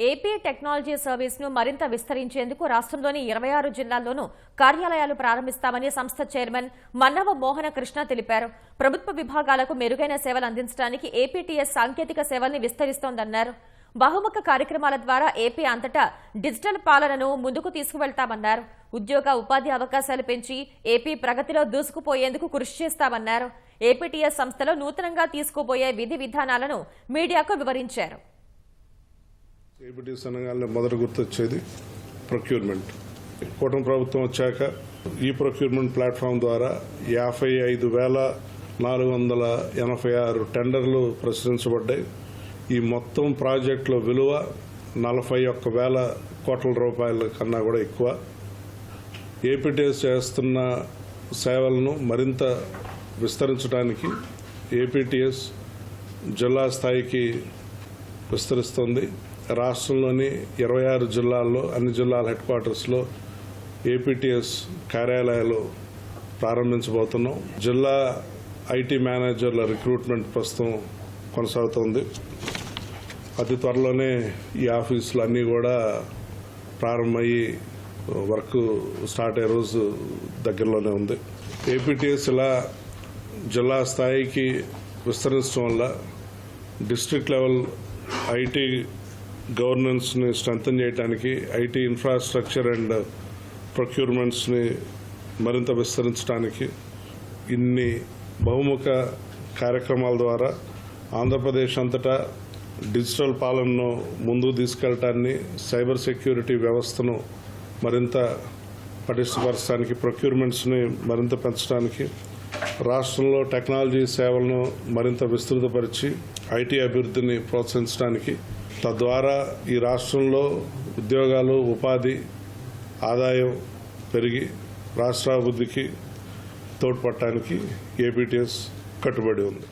AP technology సర్వీస్ను మరింత విస్తరించేందుకు రాష్ట్రంలోని ఇరవై ఆరు జిల్లాల్లోనూ కార్యాలయాలు ప్రారంభిస్తామని సంస్థ చైర్మన్ మన్నవ మోహన కృష్ణ తెలిపారు. ప్రభుత్వ విభాగాలకు మెరుగైన సేవలు అందించడానికి ఏపీటీఎస్ సాంకేతిక సేవల్ని విస్తరిస్తోందన్నారు. బహుముఖ కార్యక్రమాల ద్వారా ఏపీ అంతటా డిజిటల్ పాలనను ముందుకు తీసుకువెళ్తామన్నారు. ఉద్యోగ ఉపాధి అవకాశాలు పెంచి ఏపీ ప్రగతిలో దూసుకుపోయేందుకు కృషి చేస్తామన్నారు. ఏపీటీఎస్ సంస్థలో నూతనంగా తీసుకుపోయే విధి విధానాలను మీడియాకు వివరించారు. ఏబిటీస్ అనగానే మొదట గుర్తొచ్చేది ప్రొక్యూర్మెంట్. కూటమి ప్రభుత్వం వచ్చాక ఈ ప్రొక్యూర్మెంట్ ప్లాట్ఫామ్ ద్వారా యాభై ఐదు వేల నాలుగు వందల ఎనభై ఆరు టెండర్లు ప్రచురించబడ్డాయి. ఈ మొత్తం ప్రాజెక్టుల విలువ నలభై ఒక్క వేల కోట్ల రూపాయల కన్నా కూడా ఎక్కువ. ఏపీటీఎస్ చేస్తున్న సేవలను మరింత విస్తరించడానికి ఏపీటీఎస్ జిల్లా స్థాయికి విస్తరిస్తుంది. రాష్ట్రంలోని ఇరవై ఆరు జిల్లాల్లో అన్ని జిల్లాల హెడ్ క్వార్టర్స్లో ఏపీటీఎస్ కార్యాలయాలు ప్రారంభించబోతున్నాం. జిల్లా ఐటీ మేనేజర్ల రిక్రూట్మెంట్ ప్రస్తుతం కొనసాగుతోంది. అతి త్వరలోనే ఈ ఆఫీసులు అన్నీ కూడా ప్రారంభమయ్యి వర్క్ స్టార్ట్ అయ్యే రోజు దగ్గరలోనే ఉంది. ఏపీటీఎస్ ఇలా జిల్లా స్థాయికి విస్తరించడం వల్ల డిస్ట్రిక్ట్ లెవెల్ ఐటీ గవర్నెన్స్ని స్ట్రెంథన్ చేయడానికి ఐటీ ఇన్ఫ్రాస్ట్రక్చర్ అండ్ ప్రొక్యూర్మెంట్స్ని మరింత విస్తరించడానికి ఇన్ని బహుముఖ కార్యక్రమాల ద్వారా ఆంధ్రప్రదేశ్ అంతటా డిజిటల్ పాలనను ముందుకు తీసుకెళ్ళటాన్ని సైబర్ సెక్యూరిటీ వ్యవస్థను మరింత పటిష్టపరచడానికి ప్రొక్యూర్మెంట్స్ని మరింత పెంచడానికి రాష్ట్రంలో టెక్నాలజీ సేవలను మరింత విస్తృతపరిచి ఐటీ అభివృద్ధిని ప్రోత్సహించడానికి తద్వారా ఈ రాష్ట్రంలో ఉద్యోగాలు ఉపాధి ఆదాయం పెరిగి రాష్ట్రాభివృద్ధికి తోడ్పడటానికి ఏపీటీఎస్ కట్టుబడి ఉంది.